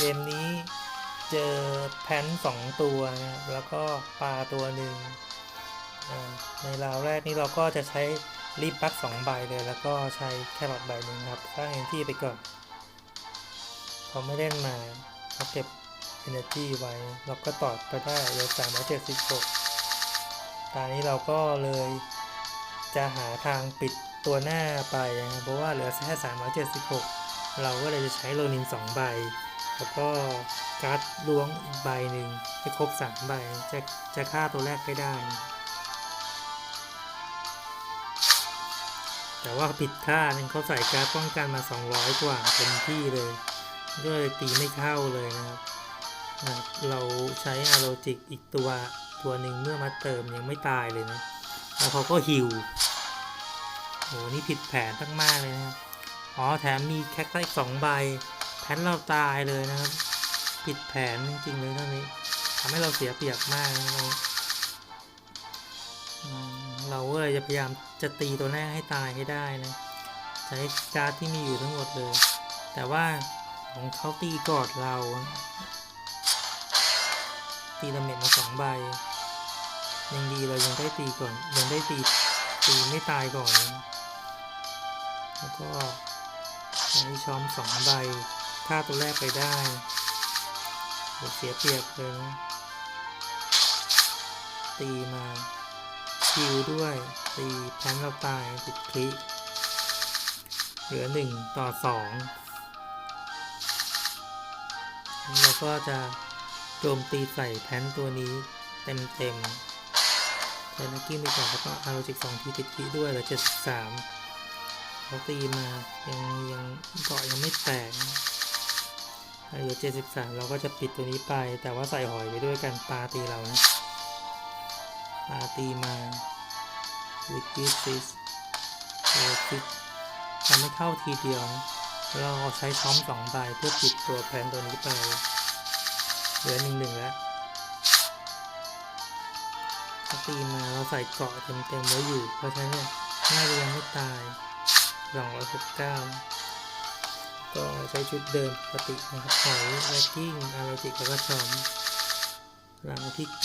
เกมนี้เจอแพนสองตัวนะครับ แล้วก็ปลาตัวหนึ่ง ในราวแรกนี้เราก็จะใช้รีบบักสองใบเลย แล้วก็ใช้แครอทใบหนึ่งครับ สร้างเอนที่ไปก่อนพอไม่เล่นมาเราเก็บ energy ไว้ เราก็ตอดไปได้เหลือสามร้อยเจ็ดสิบหกตอนนี้เราก็เลยจะหาทางปิดตัวหน้าไปนะเพราะว่าเหลือแค่สามร้อยเจ็ดสิบหก เราก็เลยจะใช้โลนินสองใบ แล้วก็การ์ดล้วงอีกใบหนึ่งให้ครบสามใบจะจะฆ่าตัวแรกให้ได้ แต่ว่าผิดค่านึงเขาใส่การ์ดป้องกันมา 200 กว่าเต็มที่เลยก็เลยตีไม่เข้าเลยนะครับเราใช้อาโลจิกอีกตัวตัวหนึ่งเมื่อมาเติมยังไม่ตายเลยนะ แล้วเขาก็ฮิวโหนี่ผิดแผนตั้งมากเลยนะครับ อ๋อแถมมีแคคตัสสองใบแผนเราตายเลยนะครับ ผิดแผนจริงๆเลยเท่านี้ทำให้เราเสียเปรียบมากนะครับเราก็เลยจะพยายามจะตีตัวแรกให้ตายให้ได้นะใช้การ์ดที่มีอยู่ทั้งหมดเลย แต่ว่าของเขาตีกอดเรา ตีดาเมจมาสองใบยังดีเรายังได้ตีก่อนยังได้ตีตีไม่ตายก่อน แล้วก็ ใช้ช้อมสองใบฆ่าตัวแรกไปได้เสียเปรียบเลยนะตีมาคิวด้วย ตีแพนเราตายติดคลิเหลือหนึ่งต่อสองเราก็จะโจมตีใส่แพนตัวนี้เต็มเต็มๆใช้นักกิ้งไปก่อนแล้วก็อาร์โลจิกสองทีติดคลิด้วยเหลือเจ็ดสิบสาม เขาตีมายังยังเกาะยังไม่แตกเหลือ73 เราก็จะปิดตัวนี้ไป แต่ว่าใส่หอยไปด้วยกันปลาตีเรานะปลาตีมา liquid fish โอฟิกทำให้เข้าทีเดียวเราใช้ช้อมสองใบเพื่อปิดตัวแพนตัวนี้ไปเหลือหนึ่งหนึ่งแล้วเขาตีมาเราใส่เกาะเต็มๆไว้อยู่ เพราะฉะนั้นเนี่ยน่าจะยังไม่ตาย 269 ก็ใช้ชุดเดิมปกตินะครับหอยแลกกิ้งอาราจิกแล้วก็ชอมหลังที่ 9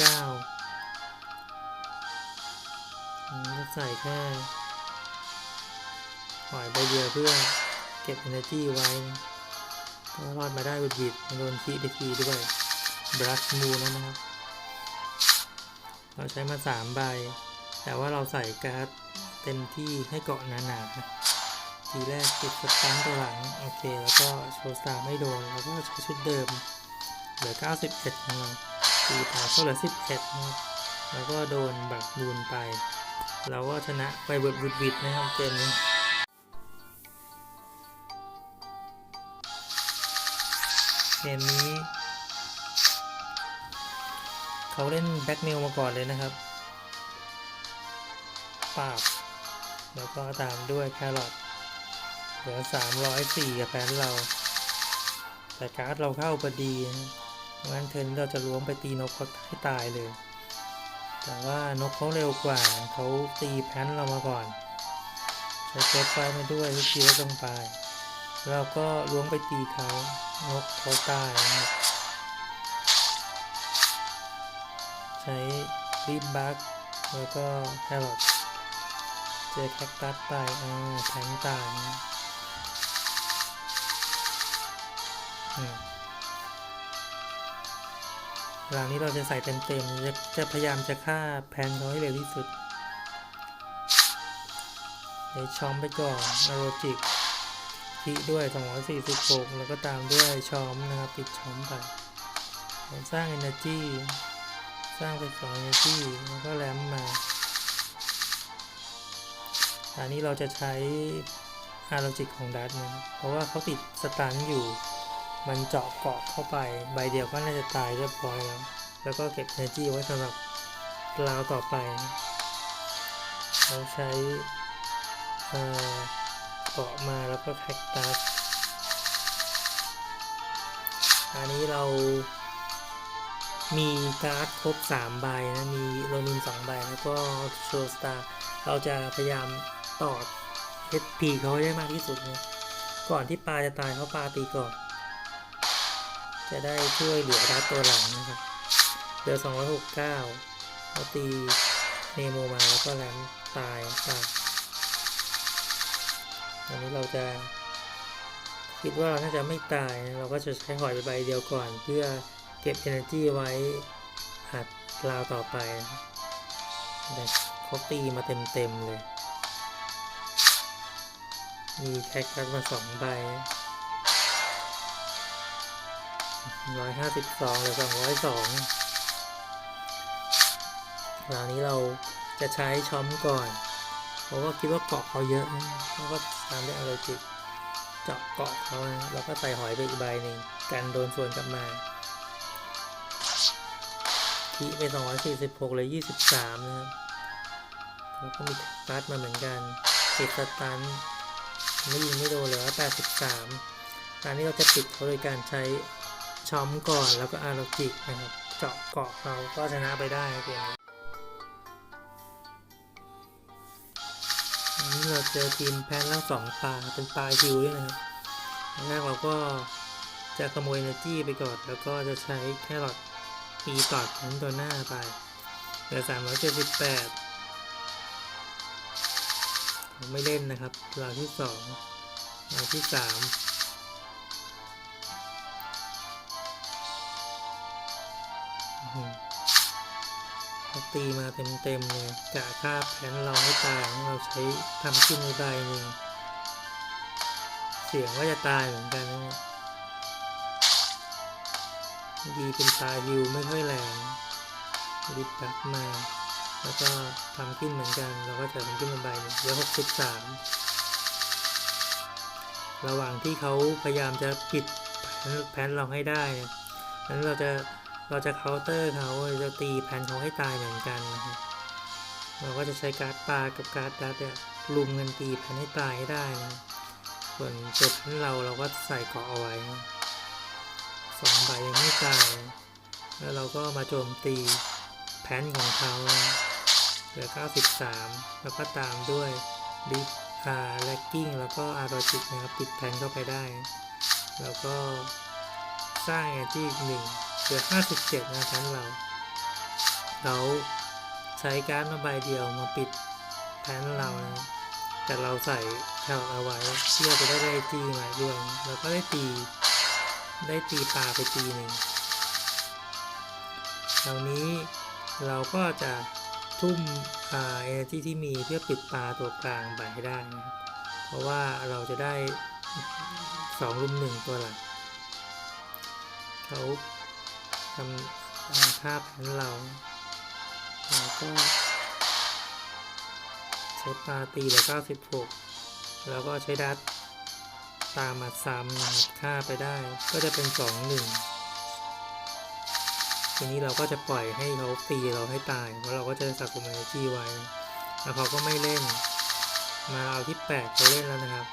ก็ใส่แค่หอยใบเดียวเพื่อเก็บ energy ไว้ก็รอดมาได้บิดโดนคีไปทีด้วยบลัชมูแล้วนะครับ เราใช้มา 3 ใบ แต่ว่าเราใส่การ์ดเต็มที่ให้เกาะหนาๆนะ ทีแรกติดสตันตัวหลัง โอเค แล้วก็โชว์สตาร์ไม่โดน แล้วก็ใช้ชุดเดิม เหลือ 91นะครับตีผ่านก็เหลือ 11นะครับแล้วก็โดนบักบูนไป เราก็ชนะไปเบิดบุดบิดนะครับเกมนี้เกมนี้ เขาเล่นแบ็กเมลมาก่อนเลยนะครับปาบแล้วก็ตามด้วยแครอท เหลือสามร้อยสี่กับแฟนเรา แต่การ์ดเราเข้าพอดีนะงั้นเทิร์นเราจะล้วงไปตีนกเขาให้ตายเลย แต่ว่านกเขาเร็วกว่าเขาตีแพนเรามาก่อนใช้เซฟไฟมาด้วยทุกทีแล้วตรงไป เราก็ล้วงไปตีเขานกเขาตายนะใช้รีบบักแล้วก็แครอทเจอแคคตัสไปอ่าแทงตายนะ อืมหลังนี้เราจะใส่เต็มๆจะจะพยายามจะฆ่าแพนเขาให้เร็วที่สุด เดี๋ยวชอมไปก่อนอโรจิกทีด้วย 246 แล้วก็ตามด้วยชอมนะครับปิดชอมไปสร้าง Energy สร้างไป2 Energy แล้วก็แรมมาอันนี้เราจะใช้อาร์โลจิกของดัตนะครับเพราะว่าเขาติดสตันอยู่ มันเจาะเกาะเข้าไป ใบเดียวก็น่าจะตายเรียบร้อยแล้ว แล้วก็เก็บ energy ไว้สำหรับราวต่อไปนะเราใช้เกาะมาแล้วก็แคคตัสอันนี้เรามีการ์ดครบ 3 ใบนะ มีโรนิน 2 ใบ แล้วก็โชว์สตาร์ เราจะพยายามตอด HP เขาให้ได้มากที่สุดนะก่อนที่ปลาจะตายเขาปลาตีก่อน จะได้ช่วยเหลือดัดตัวหลังนะครับเดือ269เขาตีเนโมมาแล้วก็แรมตายตายอันนี้เราจะคิดว่าเราน่าจะไม่ตายนะเราก็จะใช้หอยไปใบเดียวก่อน เพื่อเก็บ energy ไว้อัดราวต่อไปนะครับแต่เขาตีมาเต็มๆเลย มีแคคตัสมาสองใบ ร้อยห้าสิบสองหรือสองร้อยสองคราวนี้เราจะใช้ช้อมก่อนเพราะว่าคิดว่าเกาะเขาเยอะนะแล้วก็ตามด้วยอารจิกเจาะเกาะเขานะแล้วก็ใส่หอยไปอีกใบหนึ่งกันโดนส่วนกลับมาทีไปสองร้อยสี่สิบหกเลยยี่สิบสามนะครับเขาก็มีตาร์ทมาเหมือนกันติดสตันไม่ยิงไม่โดนเลยว่า83ตอนนี้เราจะปิดเขาโดยการใช้ ช้อมก่อนแล้วก็อาราจิกนะครับเจาะเกาะเราก็ชนะไปได้เกมนี้อันนี้เราเจอทีมแพนทั้งสองปลาเป็นปลาฮิวด้วยนะครับแรกเราก็จะขโมย energy ไปก่อน แล้วก็จะใช้แครอทตีตอดทั้นตัวหน้าไปเหลือ378ผมไม่เล่นนะครับราวที่สองราวที่สาม ตีมาเต็มๆเลยกะฆ่าแผนเราให้ตายเราใช้ทำขึ้นในใบหนึ่งเสียงว่าจะตายเหมือนกันนะดีเป็นตาฮิวไม่ค่อยแรงริบบักมา แล้วก็ทำขึ้นเหมือนกัน เราก็จะทำขึ้นเป็นใบหนึ่งเหลือหกสิบสามระหว่างที่เขาพยายามจะปิดแผนแผนเราให้ได้นั้นเราจะ เราจะเคาน์เตอร์เขาจะตีแผนเขาให้ตายเหมือนกันนะครับเราก็จะใช้การ์ดปลากับการ์ดดัดเนี่ยลุมกันตีแผนให้ตายให้ได้นะส่วนตัวแผนเราเราก็ใส่เกาะเอาไว้สองใบยังไม่ตาย แล้วเราก็มาโจมตีแผนของเขาเหลือ 93 แล้วก็ตามด้วยดิฟอาร์แลกกิ้งแล้วก็อาร์โรจิกนะครับติดแพนเข้าไปได้ แล้วก็สร้างแอนที่อีกหนึ่ง เหลือ 57 นะครับเรา เราใช้การ์ดมาใบเดียวมาปิดแพนเรานะแต่เราใส่แถวเอาไว้เพื่อจะได้ได้จีมาด้วยแล้วก็ได้ตีได้ตีปลาไปตีหนึ่งคราวนี้เราก็จะทุ่มอ่า energy ที่มีเพื่อปิดปลาตัวกลางไปให้ได้นะครับเพราะว่าเราจะได้สองรุมหนึ่งตัวหลักเขา ทำอ่าค่าแผนเราเราก็ใช้ปลาตีเหลือ96 แล้วก็ใช้ดัดตามมาซ้ำนะครับค่าไปได้ ก็จะเป็น 2 1 ทีนี้เราก็จะปล่อยให้เขาตีเราให้ตายเพราะเราก็จะสะสม energy ไว้ แล้วเขาก็ไม่เล่น มาเอาที่ 8เขาเล่นแล้วนะครับ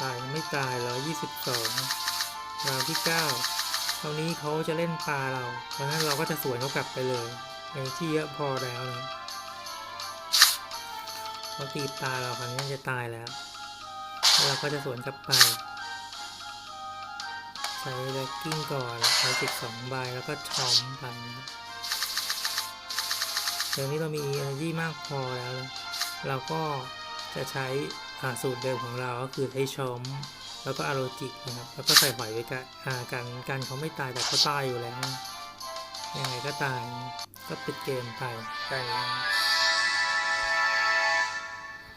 ตายยังไม่ตายร้อยยี่สิบสองราวที่เก้าคราวนี้เขาจะเล่นปลาเรา เพราะนั้นเราก็จะสวนเขากลับไปเลย energy เยอะพอแล้วนะเขาตีปลาเราคราวนี้จะตายแล้วแล้วเราก็จะสวนกลับไป ใช้แร็กกิ้งก่อนใช้สิบสองใบแล้วก็ชอมไปนะครับเดี๋ยวนี้เรามี energy มากพอแล้ว เราก็จะใช้ สูตรเดิมของเราก็คือใช้ชอมแล้วก็อาโรจิกนะครับแล้วก็ใส่หอยไว้กันอ่ากันกันเขาไม่ตายแต่เขาตายอยู่แล้วยังไงก็ตายก็ปิดเกมไปไป